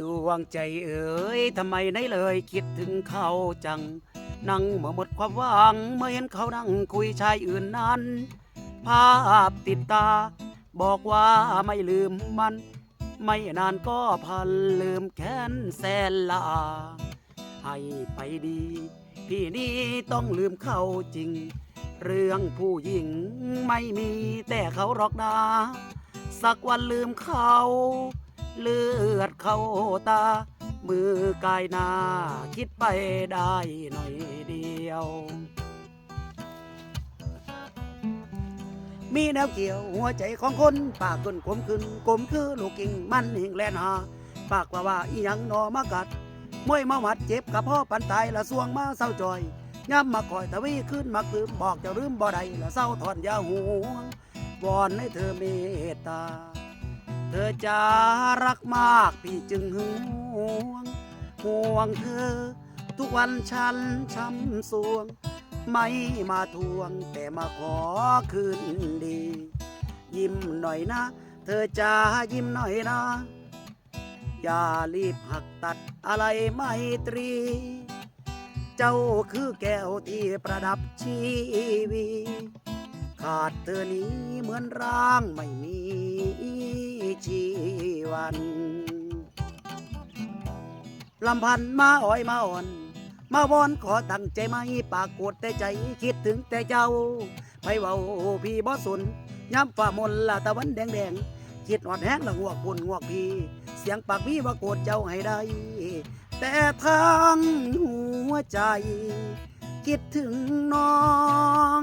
ดวงใจเอ๋ยทำไมไหนเลยคิดถึงเขาจัง นั่งเมื่อหมดความหวัง เมื่อเห็นเขานั่งคุยชายอื่นนั้น ภาพติดตา บอกว่าไม่ลืมมัน ไม่นานก็พันลืมแค้นแสนลา ให้ไปดี พี่นี้ต้องลืมเขาจริง เรื่องผู้หญิงไม่มีแต่เขาหรอกนาสักวันลืมเขา เลือดเข้าตา มือกายหนาคิดไปได้หน่อยเดียว มีแนวเกี่ยวหัวใจของคนปากขึ้นกลมขึ้นกลมคือลูกกิ่งมันหิงแลนหา ปากว่าว่าอีหยังนอมากัดมวยมาหมัดเจ็บกับพ่อปันตายละสวงมาเศร้าจอยย้ำมาคอยทวีขึ้นมาคืมบอกจะลืมบ่ได้ละเศร้าถอนยาหูวอนให้เธอเมตตา ธอจะรักมากพี่จึงหึงหวง ห่วงเธอ ทุกวันฉันช้ำสวง ไม่มาทวงแต่มาขอคืนดี ยิ้มหน่อยนะ เธอจะยิ้มหน่อยนะ อย่ารีบหักตัดอะไรไม่ตรี เจ้าคือแก้วที่ประดับชีวี ขาดเธอนี้เหมือนร่างไม่มี ชีวันลำพันมาอ้อยมาอ่อน มาวอนขอตั้งใจไม่ปากกดแต่ใจคิดถึงแต่เจ้าไปเว้าพี่บ่สนย้ำฝ่ามนละตะวันแดงแดงคิดหอดแห้งละงวกปุ่นงวพีเสียงปากพี่ว่าโกรธเจ้าให้ได้ แต่ทางหัวใจ คิดถึงน้อง